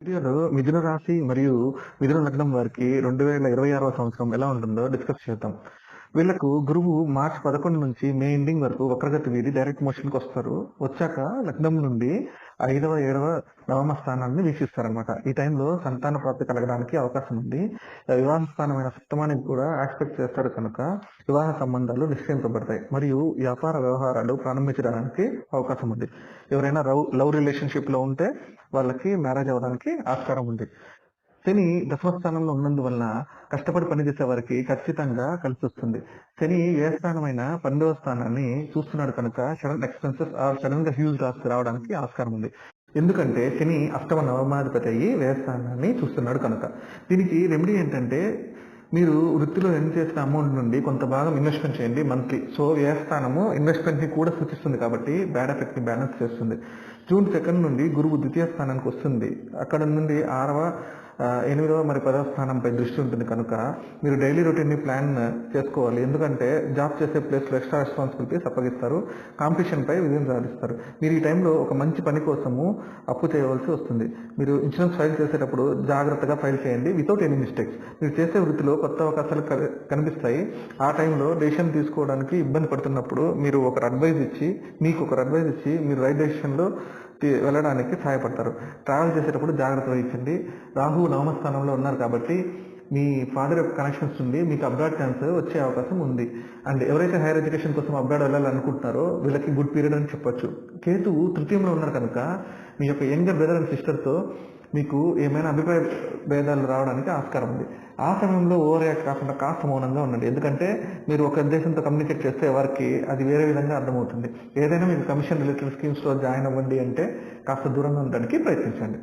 వీడియోలో మిథున రాశి మరియు మిథున లగ్నం వారికి రెండు వేల ఇరవై ఆరవ సంవత్సరం ఎలా ఉంటుందో డిస్కస్ చేద్దాం. వీళ్ళకు గురువు మార్చ్ పదకొండు నుంచి మే ఎండింగ్ వరకు వక్రగతి వీడి డైరెక్ట్ మోషన్కి వస్తారు. వచ్చాక లగ్నం నుండి ఐదవ ఏడవ నవమ స్థానాన్ని వీక్షిస్తారనమాట ఈ టైంలో సంతాన ప్రాప్తి కలగడానికి అవకాశం ఉంది. వివాహ స్థానమైన సప్తమానికి కూడా ఆస్పెక్ట్ చేస్తాడు కనుక వివాహ సంబంధాలు నిశ్చయించబడతాయి మరియు వ్యాపార వ్యవహారాలు ప్రారంభించడానికి అవకాశం ఉంది. ఎవరైనా లవ్ లవ్ రిలేషన్షిప్లో ఉంటే వాళ్ళకి మ్యారేజ్ అవ్వడానికి ఆస్కారం ఉంది. శని దశమ స్థానంలో ఉన్నందువలన కష్టపడి పనిచేసే వారికి ఖచ్చితంగా కలిసి వస్తుంది. శని ఏ స్థానమైన పన్నెండవ స్థానాన్ని చూస్తున్నాడు కనుక సడన్ ఎక్స్పెన్సెస్ ఆర్ సడన్గా హ్యూజ్ లాస్ రావడానికి ఆస్కారం ఉంది. ఎందుకంటే శని అష్టమ నవమాధిపతి అయ్యి వ్యయస్థానాన్ని చూస్తున్నాడు కనుక. దీనికి రెమెడీ ఏంటంటే మీరు వృత్తిలో ఎర్న్ చేసిన అమౌంట్ నుండి కొంత భాగం ఇన్వెస్ట్మెంట్ చేయండి మంత్లీ సో వ్యయస్థానము ఇన్వెస్ట్మెంట్ని కూడా సూచిస్తుంది కాబట్టి బ్యాడ్ ఎఫెక్ట్ని బ్యాలెన్స్ చేస్తుంది. జూన్ సెకండ్ నుండి గురువు ద్వితీయ స్థానానికి వస్తుంది. అక్కడ నుండి ఆరవ ఎనిమిదవ మరి పదవ స్థానంపై దృష్టి ఉంటుంది కనుక మీరు డైలీ రొటీన్ని ప్లాన్ చేసుకోవాలి. ఎందుకంటే జాబ్ చేసే ప్లేస్లో ఎక్స్ట్రా రెస్పాన్సిబిలిటీస్ అప్పగిస్తారు. కాంపిటీషన్పై విజయం సాధిస్తారు. మీరు ఈ టైంలో ఒక మంచి పని కోసము అప్పు చేయవలసి వస్తుంది. మీరు ఇన్సూరెన్స్ ఫైల్ చేసేటప్పుడు జాగ్రత్తగా ఫైల్ చేయండి వితౌట్ ఎనీ మిస్టేక్స్ మీరు చేసే వృత్తిలో కొత్త అవకాశాలు కనిపిస్తాయి. ఆ టైంలో డెసిషన్ తీసుకోవడానికి ఇబ్బంది పడుతున్నప్పుడు మీరు ఒకరు అడ్వైజ్ ఇచ్చి మీకు ఒకరు అడ్వైజ్ ఇచ్చి మీరు రైట్ డెసిషన్లో వెళ్ళడానికి సహాయపడతారు. ట్రావెల్ చేసేటప్పుడు జాగ్రత్త వహించండి. రాహు నవమ స్థానంలో ఉన్నారు కాబట్టి మీ ఫాదర్ యొక్క కనెక్షన్స్ నుండి మీకు అబ్రాడ్ ఛాన్స్ వచ్చే అవకాశం ఉంది. అండ్ ఎవరైతే హైయర్ ఎడ్యుకేషన్ కోసం అబ్రాడ్ వెళ్ళాలనుకుంటున్నారో వీళ్ళకి గుడ్ పీరియడ్ అని చెప్పొచ్చు. కేతు తృతీయంలో ఉన్నారు కనుక మీ యొక్క యంగర్ బ్రదర్ అండ్ సిస్టర్తో మీకు ఏమైనా అభిప్రాయ భేదాలు రావడానికి ఆస్కారం ఉంది. ఆ సమయంలో ఓవర్ రియాక్ట్ కాకుండా కాస్త మౌనంగా ఉండండి. ఎందుకంటే మీరు ఒక ఉద్దేశంతో కమ్యూనికేట్ చేస్తే ఎవరికి అది వేరే విధంగా అర్థమవుతుంది. ఏదైనా మీకు కమిషన్ రిలేటెడ్ స్కీమ్స్లో జాయిన్ అవ్వండి అంటే కాస్త దూరంగా ఉండడానికి ప్రయత్నించండి.